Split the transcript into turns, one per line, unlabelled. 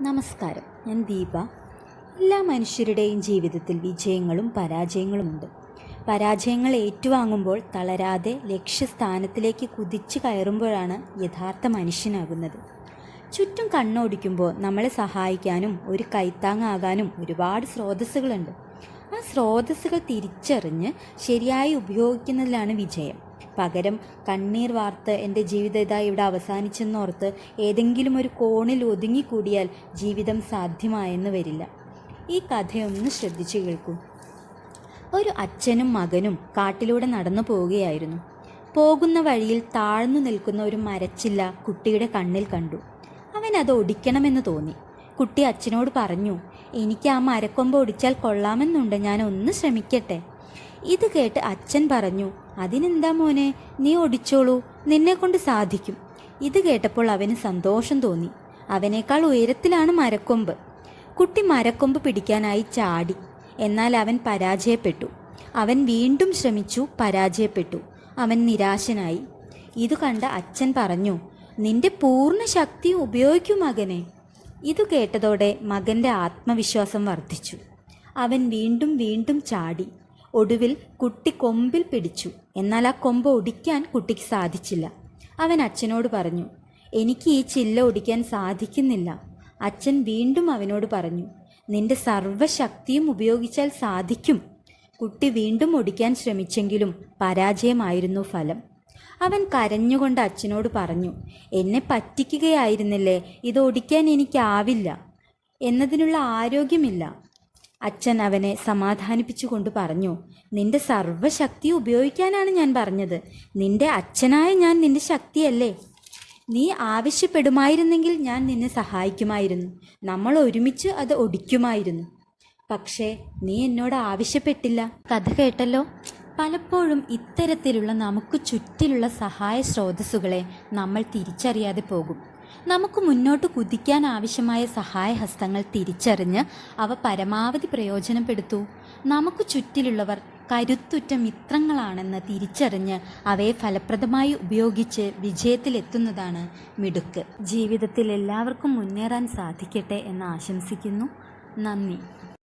നമസ്കാരം. ഞാൻ ദീപ. എല്ലാ മനുഷ്യരുടെയും ജീവിതത്തിൽ വിജയങ്ങളും പരാജയങ്ങളുമുണ്ട്. പരാജയങ്ങൾ ഏറ്റുവാങ്ങുമ്പോൾ തളരാതെ ലക്ഷ്യസ്ഥാനത്തിലേക്ക് കുതിച്ചു കയറുമ്പോഴാണ് യഥാർത്ഥ മനുഷ്യനാകുന്നത്. ചുറ്റും കണ്ണോടിക്കുമ്പോൾ നമ്മളെ സഹായിക്കാനും ഒരു കൈത്താങ്ങാകാനും ഒരുപാട് സ്രോതസ്സുകളുണ്ട്. ആ സ്രോതസ്സുകൾ തിരിച്ചറിഞ്ഞ് ശരിയായി ഉപയോഗിക്കുന്നതിലാണ് വിജയം. പകരം കണ്ണീർ വാർത്ത് എന്റെ ജീവിതം ഇതാ ഇവിടെ അവസാനിച്ചെന്നോർത്ത് ഏതെങ്കിലും ഒരു കോണിൽ ഒതുങ്ങിക്കൂടിയാൽ ജീവിതം സാധ്യമായെന്ന് വരില്ല. ഈ കഥയൊന്ന് ശ്രദ്ധിച്ചു കേൾക്കൂ. ഒരു അച്ഛനും മകനും കാട്ടിലൂടെ നടന്നു പോവുകയായിരുന്നു. പോകുന്ന വഴിയിൽ താഴ്ന്നു നിൽക്കുന്ന ഒരു മരച്ചില്ല കുട്ടിയുടെ കണ്ണിൽ കണ്ടു. അവൻ അത് ഒടിക്കണമെന്ന് തോന്നി. കുട്ടി അച്ഛനോട് പറഞ്ഞു എനിക്ക് ആ മരക്കൊമ്പ് ഒടിച്ചാൽ കൊള്ളാമെന്നുണ്ട്. ഞാൻ ഒന്ന് ശ്രമിക്കട്ടെ. ഇത് കേട്ട് അച്ഛൻ പറഞ്ഞു അതിനെന്താ മോനെ? നീ ഒടിച്ചോളൂ നിന്നെ കൊണ്ട് സാധിക്കും. ഇത് കേട്ടപ്പോൾ അവന് സന്തോഷം തോന്നി. അവനേക്കാൾ ഉയരത്തിലാണ് മരക്കൊമ്പ്. കുട്ടി മരക്കൊമ്പ് പിടിക്കാനായി ചാടി. എന്നാൽ അവൻ പരാജയപ്പെട്ടു. അവൻ വീണ്ടും ശ്രമിച്ചു പരാജയപ്പെട്ടു. അവൻ നിരാശനായി. ഇത് കണ്ട അച്ഛൻ പറഞ്ഞു നിന്റെ പൂർണ ശക്തി ഉപയോഗിക്കൂ മകനെ. ഇത് കേട്ടതോടെ മകന്റെ ആത്മവിശ്വാസം വർദ്ധിച്ചു. അവൻ വീണ്ടും വീണ്ടും ചാടി. ഒടുവിൽ കുട്ടി കൊമ്പിൽ പിടിച്ചു. എന്നാൽ ആ കൊമ്പ് ഒടിക്കാൻ കുട്ടിക്ക് സാധിച്ചില്ല. അവൻ അച്ഛനോട് പറഞ്ഞു എനിക്ക് ഈ ചില്ല ഒടിക്കാൻ സാധിക്കുന്നില്ല. അച്ഛൻ വീണ്ടും അവനോട് പറഞ്ഞു നിന്റെ സർവശക്തിയും ഉപയോഗിച്ചാൽ സാധിക്കും. കുട്ടി വീണ്ടും ഒടിക്കാൻ ശ്രമിച്ചെങ്കിലും പരാജയമായിരുന്നു ഫലം. അവൻ കരഞ്ഞുകൊണ്ട് അച്ഛനോട് പറഞ്ഞു എന്നെ പറ്റിക്കുകയായിരുന്നില്ലേ? ഇത് ഒടിക്കാൻ എനിക്കാവില്ല. എന്നതിനുള്ള ആരോഗ്യമില്ല. അച്ഛൻ അവനെ സമാധാനിപ്പിച്ചുകൊണ്ട് പറഞ്ഞു നിന്റെ സർവശക്തി ഉപയോഗിക്കാനാണ് ഞാൻ പറഞ്ഞത്. നിന്റെ അച്ഛനായ ഞാൻ നിന്റെ ശക്തിയല്ലേ? നീ ആവശ്യപ്പെടുമായിരുന്നെങ്കിൽ ഞാൻ നിന്നെ സഹായിക്കുമായിരുന്നു. നമ്മൾ ഒരുമിച്ച് അത് ഒടിക്കുമായിരുന്നു. പക്ഷേ നീ എന്നോട് ആവശ്യപ്പെട്ടില്ല. കഥ കേട്ടല്ലോ? പലപ്പോഴും ഇത്തരത്തിലുള്ള നമുക്ക് ചുറ്റിലുള്ള സഹായ സ്രോതസ്സുകളെ നമ്മൾ തിരിച്ചറിയാതെ പോകും. നമുക്ക് മുന്നോട്ട് കുതിക്കാൻ ആവശ്യമായ സഹായഹസ്തങ്ങൾ തിരിച്ചറിഞ്ഞ് അവ പരമാവധി പ്രയോജനപ്പെടുത്തൂ. നമുക്ക് ചുറ്റിലുള്ളവർ കരുത്തുറ്റ മിത്രങ്ങളാണെന്ന് തിരിച്ചറിഞ്ഞ് അവയെ ഫലപ്രദമായി ഉപയോഗിച്ച് വിജയത്തിലെത്തുന്നതാണ് മിടുക്ക്. ജീവിതത്തിൽ എല്ലാവർക്കും മുന്നേറാൻ സാധിക്കട്ടെ എന്ന് ആശംസിക്കുന്നു. നന്ദി.